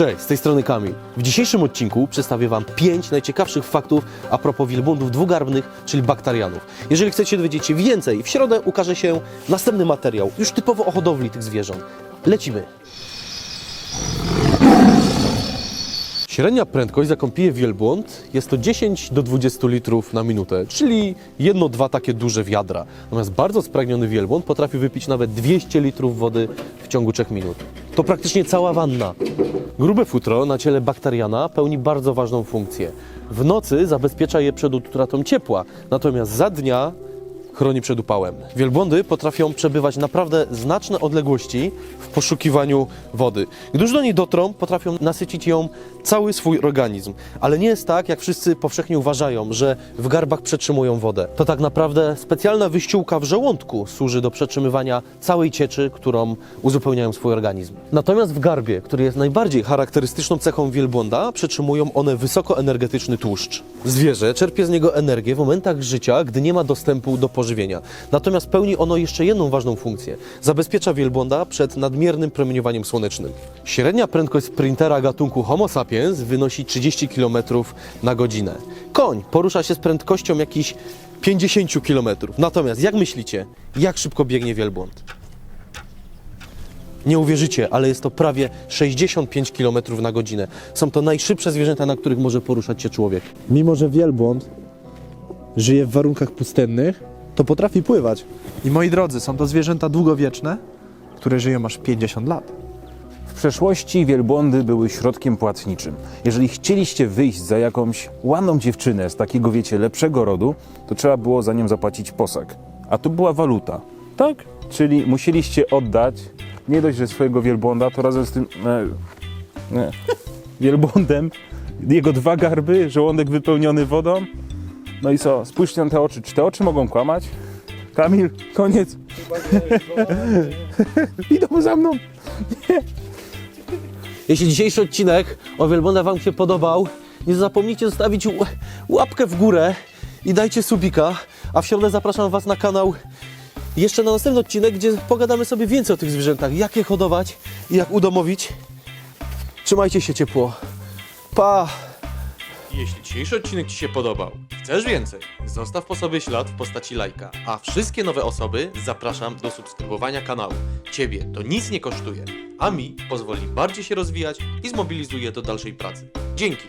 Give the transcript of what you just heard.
Cześć, z tej strony Kamil. W dzisiejszym odcinku przedstawię Wam 5 najciekawszych faktów a propos wielbłądów dwugarbnych, czyli baktarianów. Jeżeli chcecie dowiedzieć się więcej, w środę ukaże się następny materiał, już typowo o hodowli tych zwierząt. Lecimy! Średnia prędkość, jaką pije wielbłąd, jest to 10 do 20 litrów na minutę, czyli jedno, dwa takie duże wiadra. Natomiast bardzo spragniony wielbłąd potrafi wypić nawet 200 litrów wody w ciągu 3 minut. To praktycznie cała wanna. Grube futro na ciele bakteriana pełni bardzo ważną funkcję. W nocy zabezpiecza je przed utratą ciepła, natomiast za dnia chroni przed upałem. Wielbłądy potrafią przebywać naprawdę znaczne odległości w poszukiwaniu wody. Gdy już do niej dotrą, potrafią nasycić ją cały swój organizm. Ale nie jest tak, jak wszyscy powszechnie uważają, że w garbach przetrzymują wodę. To tak naprawdę specjalna wyściółka w żołądku służy do przetrzymywania całej cieczy, którą uzupełniają swój organizm. Natomiast w garbie, który jest najbardziej charakterystyczną cechą wielbłąda, przetrzymują one wysokoenergetyczny tłuszcz. Zwierzę czerpie z niego energię w momentach życia, gdy nie ma dostępu do pożywienia. Natomiast pełni ono jeszcze jedną ważną funkcję. Zabezpiecza wielbłąda przed nadmiernym promieniowaniem słonecznym. Średnia prędkość sprintera gatunku Homo sapiens wynosi 30 km na godzinę. Koń porusza się z prędkością jakichś 50 km. Natomiast jak myślicie, jak szybko biegnie wielbłąd? Nie uwierzycie, ale jest to prawie 65 km na godzinę. Są to najszybsze zwierzęta, na których może poruszać się człowiek. Mimo, że wielbłąd żyje w warunkach pustynnych, to potrafi pływać. I moi drodzy, są to zwierzęta długowieczne, które żyją aż 50 lat. W przeszłości wielbłądy były środkiem płatniczym. Jeżeli chcieliście wyjść za jakąś ładną dziewczynę z takiego, wiecie, lepszego rodu, to trzeba było za nią zapłacić posag. A tu była waluta. Tak? Czyli musieliście oddać nie dość, że swojego wielbłąda, to razem z tym e, nie, wielbłądem jego dwa garby, żołądek wypełniony wodą. No i co? Spójrzcie na te oczy. Czy te oczy mogą kłamać? Kamil, koniec. Idą za mną. Jeśli dzisiejszy odcinek o wielbłądach Wam się podobał, nie zapomnijcie zostawić łapkę w górę i dajcie subika. A w środę zapraszam Was na kanał jeszcze na następny odcinek, gdzie pogadamy sobie więcej o tych zwierzętach, jak je hodować i jak udomowić. Trzymajcie się ciepło. Pa! Jeśli dzisiejszy odcinek Ci się podobał chcesz więcej, zostaw po sobie ślad w postaci lajka, a wszystkie nowe osoby zapraszam do subskrybowania kanału. Ciebie to nic nie kosztuje, a mi pozwoli bardziej się rozwijać i zmobilizuje do dalszej pracy. Dzięki!